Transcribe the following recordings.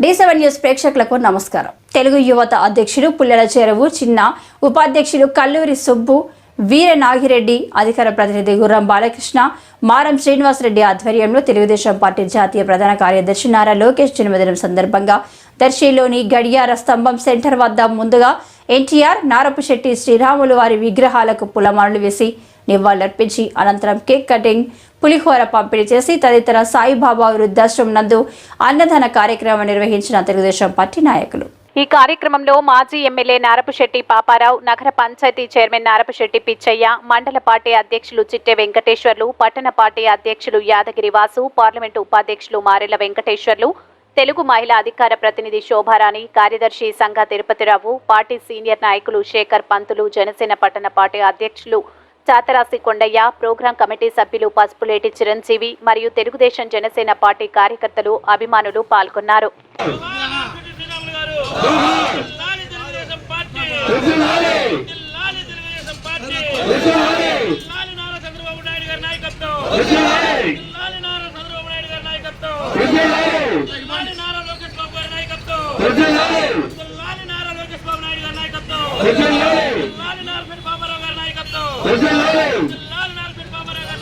D seven news ప్రేక్షకులకు నమస్కారం. తెలుగు యువత అధ్యక్షుడు పుల్లెల చెరువు చిన్న ఉపాధ్యక్షుడు కల్లూరి సుబ్బు వీర నాగిరెడ్డి అధికార ప్రతినిధి గుర్రం బాలకృష్ణ మారం శ్రీనివాసరెడ్డి ఆధ్వర్యంలో తెలుగుదేశం పార్టీ జాతీయ ప్రధాన కార్యదర్శి నారా లోకేష్ జన్మదినం సందర్భంగా దర్శిలోని గడియార స్తంభం సెంటర్ వద్ద ముందుగా ఎన్టీఆర్ నారపుశెట్టి శ్రీరాములు వారి విగ్రహాలకు పులమాలలు వేసి నివాళులర్పించి అనంతరం కేక్ కటింగ్ పులిహోర పంపిణీ చేసి తదితర సాయిబాబా వృద్ధాశ్రమం నందు అన్నదాన కార్యక్రమం నిర్వహించిన తెలుగుదేశం పార్టీ నాయకులు. ఈ కార్యక్రమంలో మాజీ ఎమ్మెల్యే నారపుశెట్టి పాపారావు నగర పంచాయతీ చైర్మన్ నారపుశెట్టి పిచ్చయ్య మండల పార్టీ అధ్యక్షులు చిట్టె వెంకటేశ్వర్లు పట్టణ పార్టీ అధ్యక్షులు యాదగిరి వాసు పార్లమెంటు ఉపాధ్యక్షులు మారెల వెంకటేశ్వర్లు తెలుగు మహిళా అధికార ప్రతినిధి శోభారాణి కార్యదర్శి సంఘ తిరుపతిరావు పార్టీ సీనియర్ నాయకులు శేఖర్ పంతులు జనసేన పట్టణ పార్టీ అధ్యక్షులు చాతరాసి కొండయ్య ప్రోగ్రాం కమిటీ సభ్యులు పసుపులేటి చిరంజీవి మరియు తెలుగుదేశం జనసేన పార్టీ కార్యకర్తలు అభిమానులు పాల్గొన్నారు జిల్లాలి తెలుగుదేశం పార్టీ జిల్లాలి తెలుగుదేశం పార్టీ జిల్లాలి నారా చంద్రబాబు నాయుడు గారి నాయకత్వం జిల్లాలి నారా చంద్రబాబు నాయుడు గారి నాయకత్వం జిల్లాలి నారా లోకేష్ బాబు గారి నాయకత్వం జిల్లాలి నారా లోకేష్ బాబు నాయుడు గారి నాయకత్వం జిల్లాలి నారా పెన్ బాబారావు గారి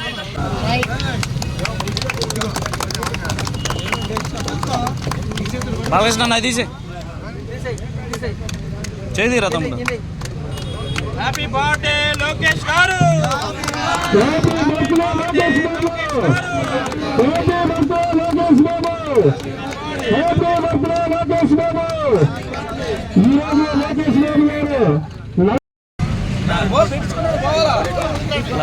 హ్యాపీ బర్త్డే లోకేష్ పెన్ బాబారావు గారి అన్న